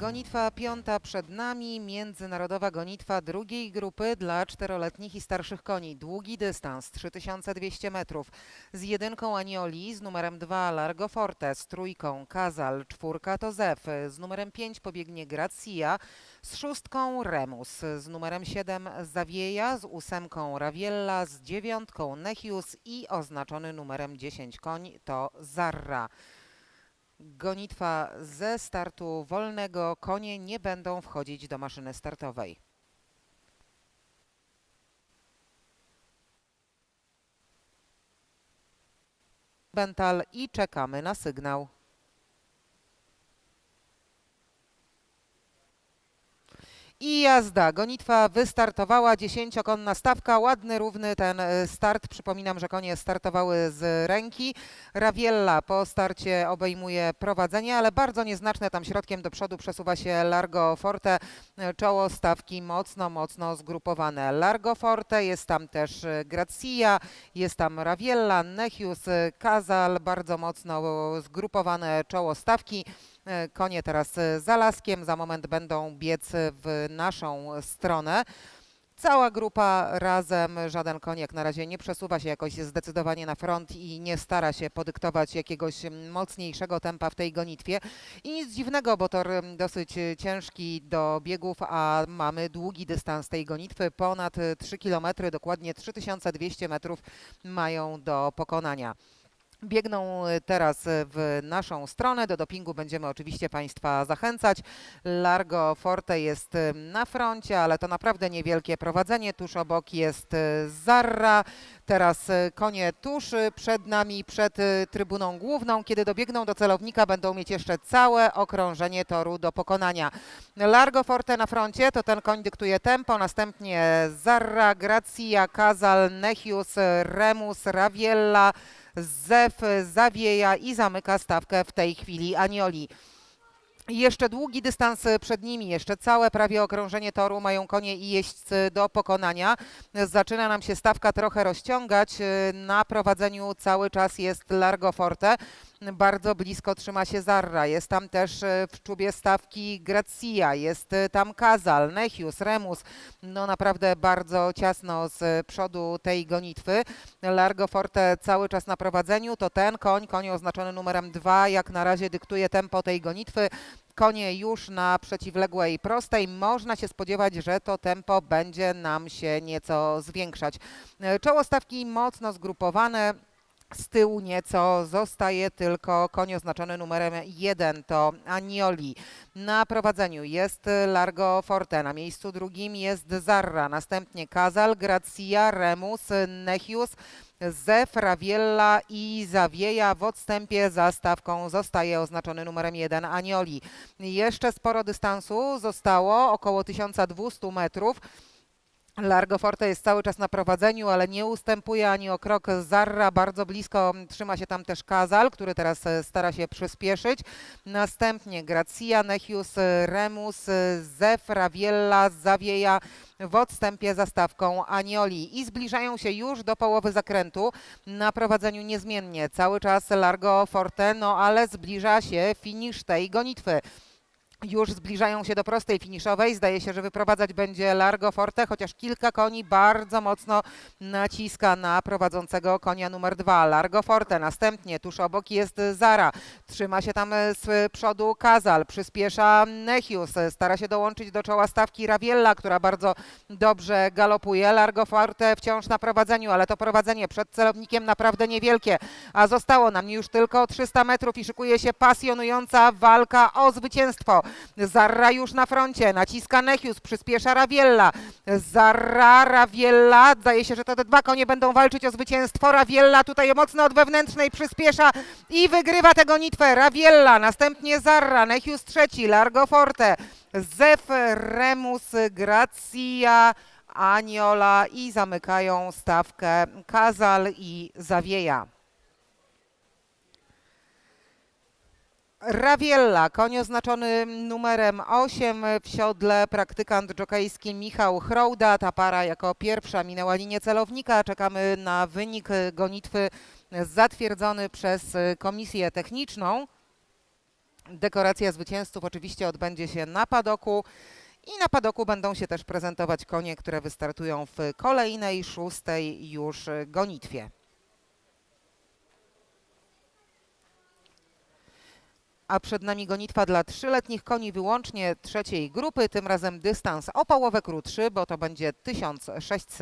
Gonitwa piąta przed nami, międzynarodowa gonitwa drugiej grupy dla czteroletnich i starszych koni. Długi dystans, 3200 metrów. Z jedynką Anioli, z numerem 2 Largo Forte, z trójką Kazal, czwórka to Zef, z numerem 5 pobiegnie Gracia, z szóstką Remus, z numerem 7 Zawieja, z ósemką Raviella, z dziewiątką Nechius i oznaczony numerem 10 koń to Zarra. Gonitwa ze startu wolnego. Konie nie będą wchodzić do maszyny startowej. Bental i czekamy na sygnał. I jazda. Gonitwa wystartowała, dziesięciokonna stawka, ładny, równy ten e, start. Przypominam, że konie startowały z ręki. Raviella po starcie obejmuje prowadzenie, ale bardzo nieznaczne tam środkiem do przodu przesuwa się Largo Forte. E, Czoło stawki mocno, mocno zgrupowane. Largo Forte, jest tam też e, Gracia, jest tam Raviella, Nechius, e, Kazal, bardzo mocno zgrupowane czoło stawki. E, Konie teraz e, za laskiem, za moment będą biec w naszą stronę. Cała grupa razem, żaden koń jak na razie nie przesuwa się jakoś zdecydowanie na front i nie stara się podyktować jakiegoś mocniejszego tempa w tej gonitwie. I nic dziwnego, bo tor dosyć e, ciężki do biegów, a mamy długi dystans tej gonitwy, ponad e, 3 km, dokładnie 3200 metrów mają do pokonania. Biegną y, teraz y, w naszą stronę. Do dopingu będziemy oczywiście Państwa zachęcać. Largo Forte jest y, na froncie, ale to naprawdę niewielkie prowadzenie. Tuż obok jest Zarra. Teraz konie tuż przed nami, przed trybuną główną. Kiedy dobiegną do celownika, będą mieć jeszcze całe okrążenie toru do pokonania. Largo Forte na froncie, to ten koń dyktuje tempo. Następnie Zarra, Gracia, Kazal, Nechius, Remus, Raviella. Zef zawieja i zamyka stawkę w tej chwili Anioli. Jeszcze długi dystans przed nimi, jeszcze całe prawie okrążenie toru mają konie i jeźdźcy do pokonania. Zaczyna nam się stawka trochę rozciągać. Na prowadzeniu cały czas jest Largo Forte. Bardzo blisko trzyma się Zarra. Jest tam też e, w czubie stawki Gracia, jest e, tam Kazal, Nechius, Remus. No naprawdę bardzo ciasno z przodu tej gonitwy. Largo Forte cały czas na prowadzeniu. To ten koń, koń oznaczony numerem 2, jak na razie dyktuje tempo tej gonitwy. Konie już na przeciwległej prostej. Można się spodziewać, że to tempo będzie nam się nieco zwiększać. E, Czoło stawki mocno zgrupowane. Z tyłu nieco zostaje tylko koń oznaczony numerem 1, to Anioli. Na prowadzeniu jest Largo Forte, na miejscu drugim jest Zarra, następnie Kazal, Gracia, Remus, Nechius, Zef, Raviella i Zawieja. W odstępie za stawką zostaje oznaczony numerem 1 Anioli. Jeszcze sporo dystansu zostało, około 1200 metrów. Largo Forte jest cały czas na prowadzeniu, ale nie ustępuje ani o krok Zarra. Bardzo blisko trzyma się tam też Kazal, który teraz e, stara się przyspieszyć. Następnie Gracia, Nechius, Remus, e, Zef, Raviella, Zawieja w odstępie za stawką Anioli i zbliżają się już do połowy zakrętu. Na prowadzeniu niezmiennie cały czas Largo Forte, no ale zbliża się finisz tej gonitwy. Już zbliżają się do prostej finiszowej. Zdaje się, że wyprowadzać będzie Largo Forte, chociaż kilka koni bardzo mocno naciska na prowadzącego konia numer dwa. Largo Forte. Następnie tuż obok jest Zara. Trzyma się tam z przodu Kazal. Przyspiesza Nechius. Stara się dołączyć do czoła stawki Raviella, która bardzo dobrze galopuje. Largo Forte wciąż na prowadzeniu, ale to prowadzenie przed celownikiem naprawdę niewielkie. A zostało nam już tylko 300 metrów i szykuje się pasjonująca walka o zwycięstwo. Zarra już na froncie, naciska Nechius, przyspiesza Raviella. Zarra, Raviella, zdaje się, że to te dwa konie będą walczyć o zwycięstwo. Raviella tutaj mocno od wewnętrznej przyspiesza i wygrywa tę gonitwę. Raviella, następnie Zarra, Nechius trzeci, Largo Forte, Zef, Remus, Gracia, Aniola i zamykają stawkę Kazal i Zawieja. Raviella, koń oznaczony numerem 8 w siodle, praktykant dżokejski Michał Chrołda. Ta para jako pierwsza minęła linię celownika. Czekamy na wynik gonitwy zatwierdzony przez komisję techniczną. Dekoracja zwycięzców oczywiście odbędzie się na padoku. I na padoku będą się też prezentować konie, które wystartują w kolejnej, szóstej już gonitwie. A przed nami gonitwa dla trzyletnich koni wyłącznie trzeciej grupy, tym razem dystans o połowę krótszy, bo to będzie 1600